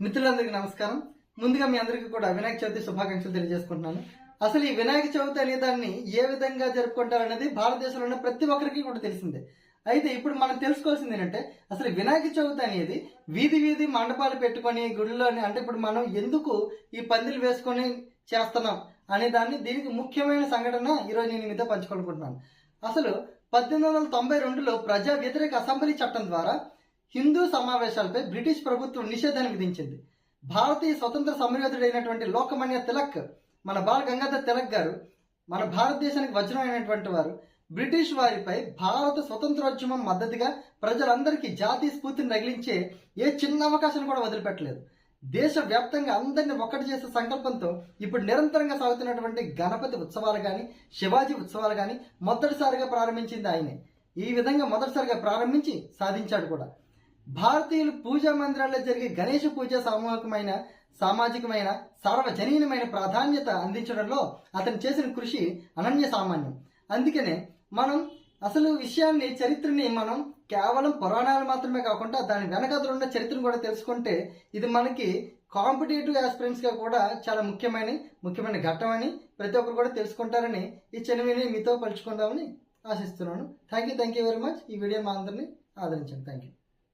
మిత్రులందరికీ నమస్కారం. ముందుగా మీ అందరికీ కూడా వినాయక చవితి శుభాకాంక్షలు తెలియజేసుకుంటున్నాను. అసలు ఈ వినాయక చవితి అనే దాన్ని ఏ విధంగా జరుపుకుంటారనేది భారతదేశంలో ఉన్న ప్రతి ఒక్కరికి కూడా తెలిసిందే. అయితే ఇప్పుడు మనం తెలుసుకోవాల్సింది ఏంటంటే అసలు వినాయక చవితి అనేది వీధి వీధి మండపాలు పెట్టుకొని గుడిలోని అంటే ఇప్పుడు మనం ఎందుకు ఈ పందిలు వేసుకొని చేస్తున్నాం అనే దాన్ని దీనికి ముఖ్యమైన సంఘటన ఈరోజు నేను మీతో పంచుకోనుకుంటున్నాను అసలు పద్దెనిమిది వందల తొంభై రెండులో ప్రజా వ్యతిరేక అసెంబ్లీ చట్టం ద్వారా హిందూ సమావేశాలపై బ్రిటిష్ ప్రభుత్వం నిషేధాన్ని విధించింది. భారతీయ స్వతంత్ర సమరయోధుడైనటువంటి లోకమాన్య తిలక్ మన బాల గంగాధర్ తిలక్ గారు మన భారతదేశానికి వజ్రం అయినటువంటి వారు బ్రిటిష్ వారిపై భారత స్వతంత్రోద్యమం మద్దతుగా ప్రజలందరికీ జాతీయ స్ఫూర్తిని రగిలించే ఏ చిన్న అవకాశాన్ని కూడా వదిలిపెట్టలేదు. దేశవ్యాప్తంగా అందరిని ఒక్కటి చేసే సంకల్పంతో ఇప్పుడు నిరంతరంగా సాగుతున్నటువంటి గణపతి ఉత్సవాలు కానీ శివాజీ ఉత్సవాలు కానీ మొదటిసారిగా ప్రారంభించింది ఆయనే. ఈ విధంగా మొదటిసారిగా ప్రారంభించి సాధించాడు కూడా. భారతీయులు పూజా మందిరాల్లో జరిగే గణేష పూజ సామూహికమైన సామాజికమైన సార్వజనీనమైన ప్రాధాన్యత అందించడంలో అతను చేసిన కృషి అనన్య సామాన్యం. అందుకనే మనం అసలు విషయాన్ని చరిత్రని మనం కేవలం పురాణాలు మాత్రమే కాకుండా దాని వెనకదలు ఉన్న చరిత్రను కూడా తెలుసుకుంటే ఇది మనకి కాంపిటేటివ్ ఆస్పిరెంట్స్గా కూడా చాలా ముఖ్యమైన ముఖ్యమైన ఘట్టమని ప్రతి ఒక్కరు కూడా తెలుసుకుంటారని ఈ చెనివిని మీతో పలుచుకుందామని ఆశిస్తున్నాను. Thank you thank you very much ఈ వీడియో మా అందరినీ ఆదరించండి. Thank you